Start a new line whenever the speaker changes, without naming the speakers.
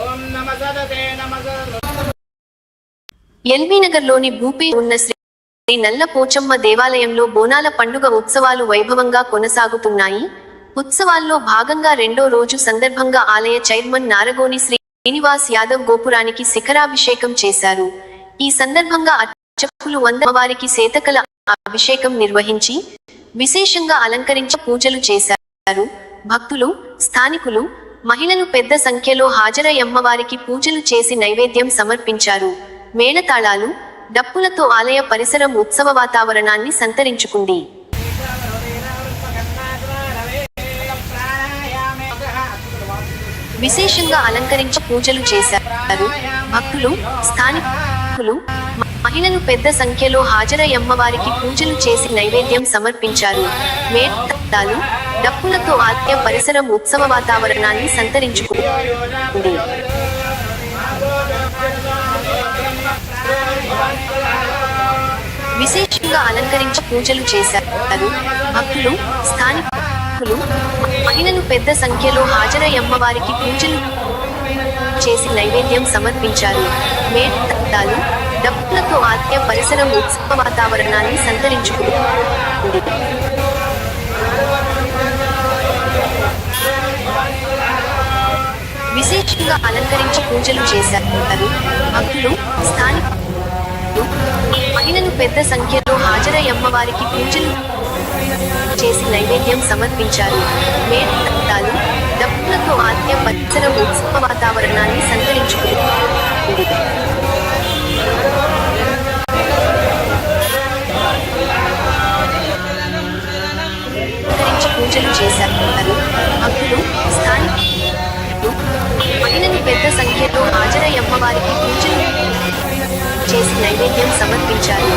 ఓం నమ సదతే నమ
భూపే ఉన్న శ్రీ నల్ల పోచమ్మ దేవాలయంలో బోనాల పండుగ ఉత్సవాలు వైభవంగా కొనసాగుతున్నాయి. ఉత్సవాల్లో భాగంగా రెండో రోజు సందర్భంగా ఆలయ చైర్మన్ నారగోని శ్రీ శ్రీనివాస్ యాదవ్ గోపురానికి శిఖరాభిషేకం చేశారు. ఈ సందర్భంగా అర్చకులు వంద వారికి శేతకల అభిషేకం నిర్వహించి విశేషంగా అలంకరించి పూజలు చేశారు. భక్తులు స్థానికులు మహిళలు పెద్ద సంఖ్యలో హాజరై అమ్మవారికి పూజలు చేసి నైవేద్యం సమర్పించారు. మేళతాళాలు డప్పులతో ఆలయ పరిసరం ఉత్సవ వాతావరణాన్ని సంతరించుకుంది. విశేషంగా అలంకరించి పూజలు చేశారు. భక్తులు స్థానికులు మహిళలు పెద్ద సంఖ్యలో హాజరై అమ్మవారికి పూజలు చేసి నైవేద్యం సమర్పించారు. మేళతాళాలు డప్పులతో ఆత్య పరిసరం ఉత్సవ వాతావరణాన్ని సంతరించుకుంది. విశేషంగా అలంకరించి పూజలు చేశారు. భక్తులు స్థానికులు మహిళలు పెద్ద సంఖ్యలో హాజరై అమ్మవారికి పూజలు చేసి నైవేద్యం సమర్పించారు. మేళతాళాలు డప్పులతో ఆత్య పరిసరం ఉత్సవ వాతావరణాన్ని సంతరించుకుంది. విశేషంగా అలంకరించి పూజలు చేశారు భక్తులు స్థానిక మహిళలు పెద్ద సంఖ్యలో హాజరై అమ్మవారికి పూజలు చేసి నైవేద్యం సమర్పించారు. మేళతాళాలు డప్పులతో ఆత్య పరిసరం ఉత్సవ వాతావరణాన్ని సంతరించుకుంది. పూజలు చేశారు భక్తులు స్థానికులు మహిళలు పెద్ద సంఖ్యలో హాజరై అమ్మవారికి పూజలు చేసి నైవేద్యం సమర్పించారు.